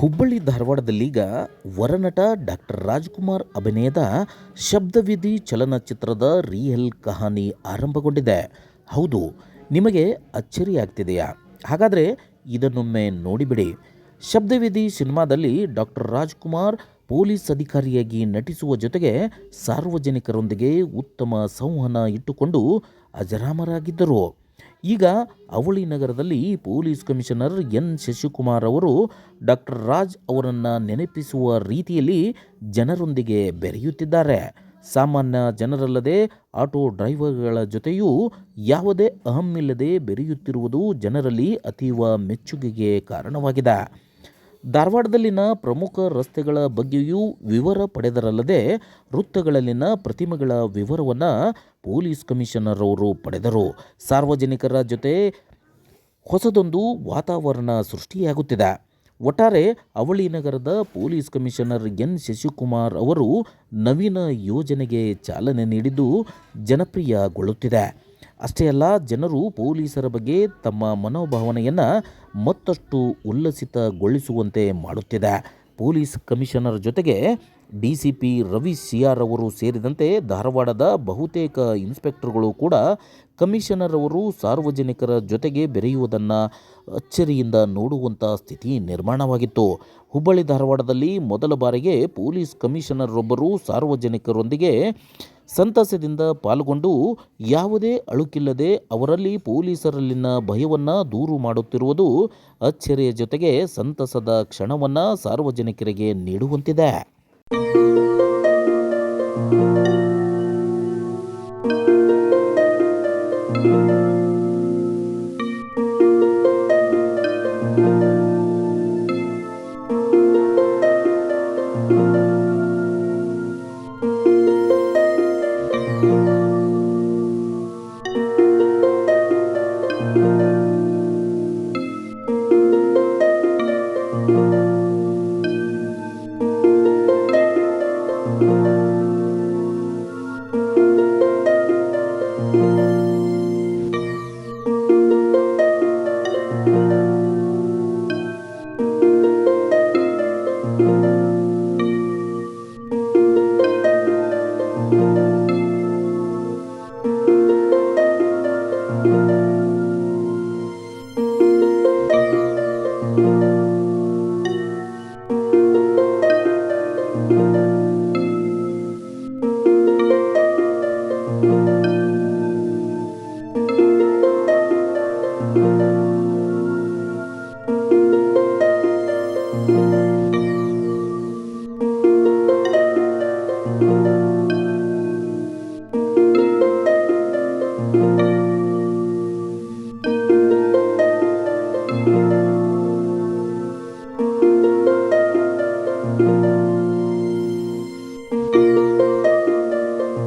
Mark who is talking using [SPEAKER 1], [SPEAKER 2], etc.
[SPEAKER 1] ಹುಬ್ಬಳ್ಳಿ ಧಾರವಾಡದಲ್ಲೀಗ ವರನಟ ಡಾಕ್ಟರ್ ರಾಜ್ಕುಮಾರ್ ಅಭಿನಯದ ಶಬ್ದವಿಧಿ ಚಲನಚಿತ್ರದ ರಿಯಲ್ ಕಹಾನಿ ಆರಂಭಗೊಂಡಿದೆ. ಹೌದು, ನಿಮಗೆ ಅಚ್ಚರಿಯಾಗ್ತಿದೆಯಾ? ಹಾಗಾದರೆ ಇದನ್ನೊಮ್ಮೆ ನೋಡಿಬಿಡಿ. ಶಬ್ದವಿಧಿ ಸಿನಿಮಾದಲ್ಲಿ ಡಾಕ್ಟರ್ ರಾಜ್ಕುಮಾರ್ ಪೊಲೀಸ್ ಅಧಿಕಾರಿಯಾಗಿ ನಟಿಸುವ ಜೊತೆಗೆ ಸಾರ್ವಜನಿಕರೊಂದಿಗೆ ಉತ್ತಮ ಸಂವಹನ ಇಟ್ಟುಕೊಂಡು ಅಜರಾಮರಾಗಿದ್ದರು. ಈಗ ಅವಳಿ ನಗರದಲ್ಲಿ ಪೊಲೀಸ್ ಕಮಿಷನರ್ ಎನ್. ಶಶಿಕುಮಾರ್ ಅವರು ಡಾಕ್ಟರ್ ರಾಜ್ ಅವರನ್ನು ನೆನಪಿಸುವ ರೀತಿಯಲ್ಲಿ ಜನರೊಂದಿಗೆ ಬೆರೆಯುತ್ತಿದ್ದಾರೆ. ಸಾಮಾನ್ಯ ಜನರಲ್ಲದೆ ಆಟೋ ಡ್ರೈವರ್ಗಳ ಜೊತೆಯೂ ಯಾವುದೇ ಅಹಮ್ಮಿಲ್ಲದೆ ಬೆರೆಯುತ್ತಿರುವುದು ಜನರಲ್ಲಿ ಅತೀವ ಮೆಚ್ಚುಗೆಗೆ ಕಾರಣವಾಗಿದೆ. ಧಾರವಾಡದಲ್ಲಿನ ಪ್ರಮುಖ ರಸ್ತೆಗಳ ಬಗ್ಗೆಯೂ ವಿವರ ಪಡೆದರಲ್ಲದೆ ವೃತ್ತಗಳಲ್ಲಿನ ಪ್ರತಿಮೆಗಳ ವಿವರವನ್ನು ಪೊಲೀಸ್ ಕಮಿಷನರ್ ಅವರು ಪಡೆದರು. ಸಾರ್ವಜನಿಕರ ಜೊತೆ ಹೊಸದೊಂದು ವಾತಾವರಣ ಸೃಷ್ಟಿಯಾಗುತ್ತಿದೆ. ಒಟ್ಟಾರೆ ಅವಳಿ ನಗರದ ಪೊಲೀಸ್ ಕಮಿಷನರ್ ಎನ್. ಶಶಿಕುಮಾರ್ ಅವರು ನವೀನ ಯೋಜನೆಗೆ ಚಾಲನೆ ನೀಡಿದ್ದು ಜನಪ್ರಿಯಗೊಳ್ಳುತ್ತಿದೆ. ಅಷ್ಟೇ ಅಲ್ಲ ಜನರು ಪೊಲೀಸರ ಬಗ್ಗೆ ತಮ್ಮ ಮನೋಭಾವನೆಯನ್ನು ಮತ್ತಷ್ಟು ಉಲ್ಲಸಿತಗೊಳಿಸುವಂತೆ ಮಾಡುತ್ತಿದೆ. ಪೊಲೀಸ್ ಕಮಿಷನರ್ ಜೊತೆಗೆ D C P Ravi C R ಅವರು ಸೇರಿದಂತೆ ಧಾರವಾಡದ ಬಹುತೇಕ ಇನ್ಸ್ಪೆಕ್ಟರ್ಗಳು ಕೂಡ ಕಮಿಷನರ್ ಅವರು ಸಾರ್ವಜನಿಕರ ಜೊತೆಗೆ ಬೆರೆಯುವುದನ್ನು ಅಚ್ಚರಿಯಿಂದ ನೋಡುವಂಥ ಸ್ಥಿತಿ ನಿರ್ಮಾಣವಾಗಿತ್ತು. ಹುಬ್ಬಳ್ಳಿ ಧಾರವಾಡದಲ್ಲಿ ಮೊದಲ ಬಾರಿಗೆ ಪೊಲೀಸ್ ಕಮಿಷನರೊಬ್ಬರು ಸಾರ್ವಜನಿಕರೊಂದಿಗೆ ಸಂತಸದಿಂದ ಪಾಲ್ಗೊಂಡು ಯಾವುದೇ ಅಳುಕಿಲ್ಲದೆ ಅವರಲ್ಲಿ ಪೊಲೀಸರಲ್ಲಿನ ಭಯವನ್ನು ದೂರು ಮಾಡುತ್ತಿರುವುದು ಅಚ್ಚರಿಯ ಜೊತೆಗೆ ಸಂತಸದ ಕ್ಷಣವನ್ನು ಸಾರ್ವಜನಿಕರಿಗೆ ನೀಡುವಂತಿದೆ. Música Thank you.